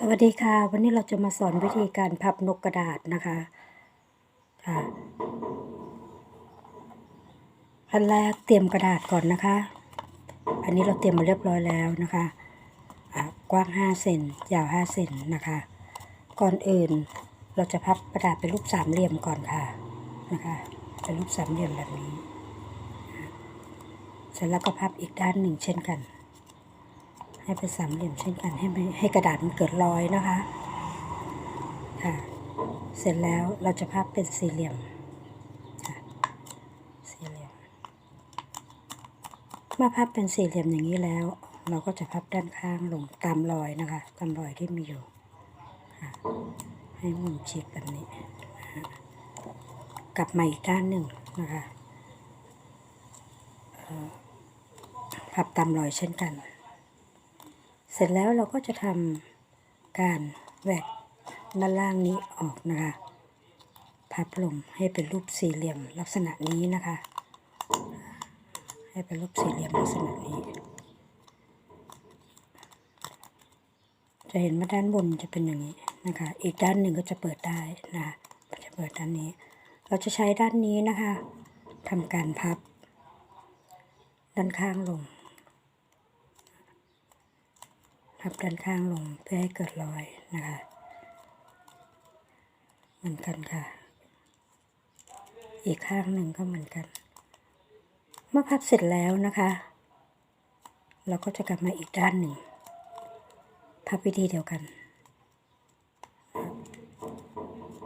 สวัสดีค่ะ วันนี้เราจะมาสอนวิธีการพับนกกระดาษนะคะค่ะขั้นแรกเตรียมกระดาษก่อนนะคะ อันนี้เราเตรียมมาเรียบร้อยแล้วนะคะะกว้าง5เซนยาว5เซนนะคะ ก่อนอื่นเราจะพับกระดาษเป็นรูปสามเหลี่ยมก่อนค่ะนะคะ เป็นรูปสามเหลี่ยมแบบนี้เสร็จแล้วก็พับอีกด้านหนึ่งเช่นกัน ให้เป็นสามเหลี่ยมเช่นกันให้ให้กระดาษมันเกิดรอยนะคะค่ะเสร็จแล้วเราจะพับเป็นสี่เหลี่ยมค่ะสี่เหลี่ยมเมื่อพับเป็นสี่เหลี่ยมอย่างนี้แล้ว เราก็จะพับด้านข้างลงตามรอยนะคะตามรอยที่มีอยู่ค่ะให้มุมฉีกแบบนี้กลับมาอีกด้านหนึ่งนะคะพับตามรอยเช่นกัน เสร็จแล้วเราก็จะทำการแหวกด้านล่างนี้ออกนะคะ พับลงให้เป็นรูปสี่เหลี่ยมลักษณะนี้นะคะ ให้เป็นรูปสี่เหลี่ยมลักษณะนี้ จะเห็นว่าด้านบนจะเป็นอย่างนี้นะคะ อีกด้านหนึ่งก็จะเปิดได้นะคะจะเปิดด้านนี้ เราจะใช้ด้านนี้นะคะทำการพับด้านข้างลง พับด้านข้างลงเพื่อให้เกิดรอยนะคะ เหมือนกันค่ะ อีกข้างหนึ่งก็เหมือนกัน เมื่อพับเสร็จแล้วนะคะ เราก็จะกลับมาอีกด้านหนึ่ง พับวิธีเดียวกัน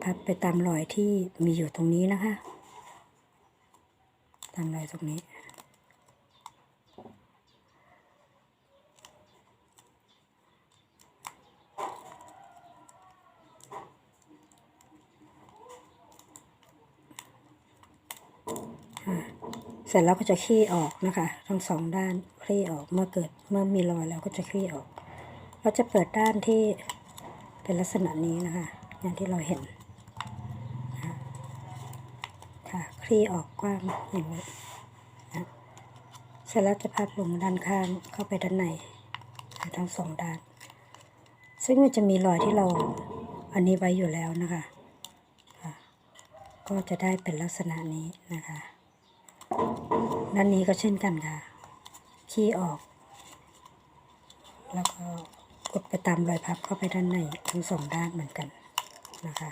พับไปตามรอยที่มีอยู่ตรงนี้นะคะ ตามรอยตรงนี้ เสร็จแล้วก็จะขี้ออกนะคะ ทั้งสองด้านคลี่ออกเมื่อเกิดเมื่อมีรอยแล้วก็จะคลี่ออก เราจะเปิดด้านที่เป็นลักษณะนี้นะคะ อย่างที่เราเห็นนะค่ะคลี่ออกกว้างอย่างนี้นะเสร็จแล้วจะพับลงด้านข้างเข้าไปด้านในทั้งสองด้าน ซึ่งมันจะมีรอยที่เราอันนี้ไว้อยู่แล้วนะคะคะก็จะได้เป็นลักษณะนี้นะคะ ด้านนี้ก็เช่นกันค่ะขี้ออก แล้วก็กดไปตามรอยพับเข้าไปด้านในทั้งสองด้านเหมือนกันนะคะ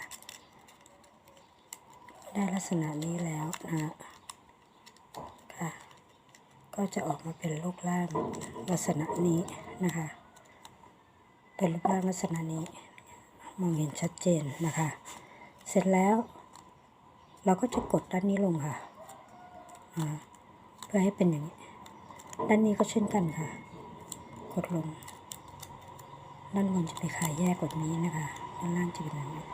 ได้ลักษณะนี้แล้วนะค่ะ ก็จะออกมาเป็นรูปร่างลักษณะนี้นะคะ เป็นรูปร่างลักษณะนี้ มองเห็นชัดเจนนะคะ เสร็จแล้ว เราก็จะกดด้านนี้ลงค่ะ เพื่อให้เป็นอย่างนี้ ด้านนี้ก็เช่นกันค่ะ กดลง ด้านบนจะไปขายแยกกว่านี้นะคะ ด้านล่างจะเป็นแบบนี้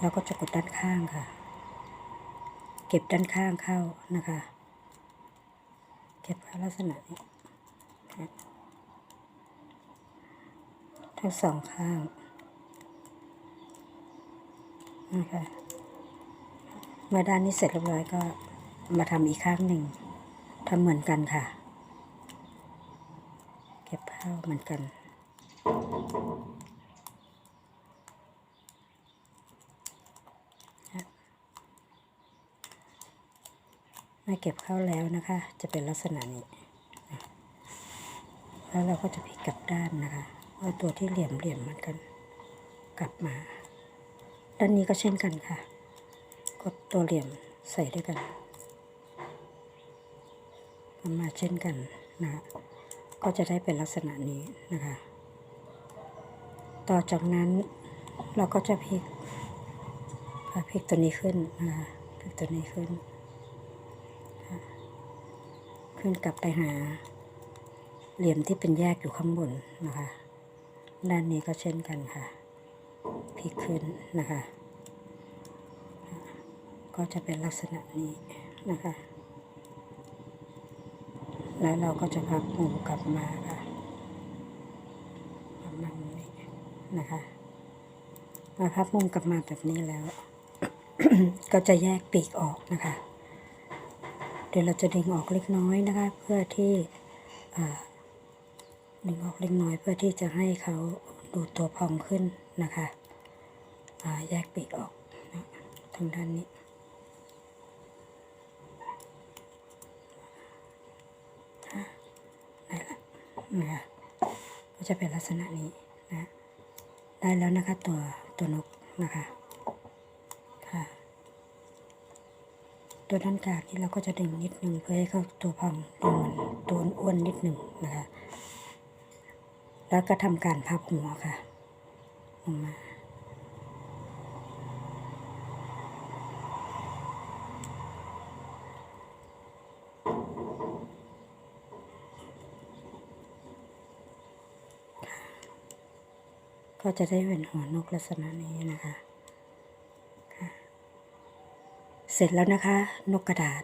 เราก็จะกดด้านข้างค่ะ เก็บด้านข้างเข้านะคะ เก็บลักษณะนี้ทั้งสองข้างนะคะ เมื่อด้านนี้เสร็จเรียบร้อยก็มาทำอีกข้างหนึ่งทำเหมือนกันค่ะ เก็บเข้าเหมือนกันมาเก็บเข้าแล้วนะคะ จะเป็นลักษณะนี้ แล้วเราก็จะพลิกกลับด้านนะคะเอาตัวที่เหลี่ยมเหลี่ยมเหมือนกัน กลับมา ด้านนี้ก็เช่นกันค่ะ ดตัวเหลี่ยมใส่ด้วยกันมาเช่นกันนะก็จะได้เป็นลักษณะนี้นะคะ ต่อจากนั้นเราก็จะพลิกพลิกตัวนี้ขึ้นนะคะพลิกตัวนี้ขึ้น ขึ้นกลับไปหา เหลี่ยมที่เป็นแยกอยู่ข้างบนนะคะ ด้านนี้ก็เช่นกันค่ะ พลิกขึ้นนะคะ ก็จะเป็นลักษณะนี้นะคะ แล้วเราก็จะพับมุมกลับมาค่ะพับมามุมนี้นะคะมาพับมุมกลับมาแบบนี้แล้ว ก็จะแยกปีกออกนะคะ เดี๋ยวเราจะดึงออกเล็กน้อยนะคะ เพื่อที่ดึงออกเล็กน้อยเพื่อที่จะให้เขาดูตัวพองขึ้นนะคะแยกปีกออกทางด้านนี้ ได้ละ นะคะก็จะเป็นลักษณะนี้นะได้แล้วนะคะตัวตัวนกนะคะค่ะตัวด้านกลางที่เราก็จะดึงนิดนึงเพื่อให้เข้าตัวพองดูเหมือนตัวอ้วนนิดหนึ่งนะคะแล้วก็ทำการพับหัวค่ะลงมา ก็จะได้เป็นหัวนกลักษณะนี้นะคะ เสร็จแล้วนะคะ นกกระดาษ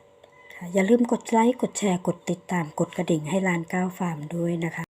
ค่ะอย่าลืมกดไลค์ กดแชร์ กดติดตาม กดกระดิ่งให้ลานก้าวฟาร์มด้วยนะคะ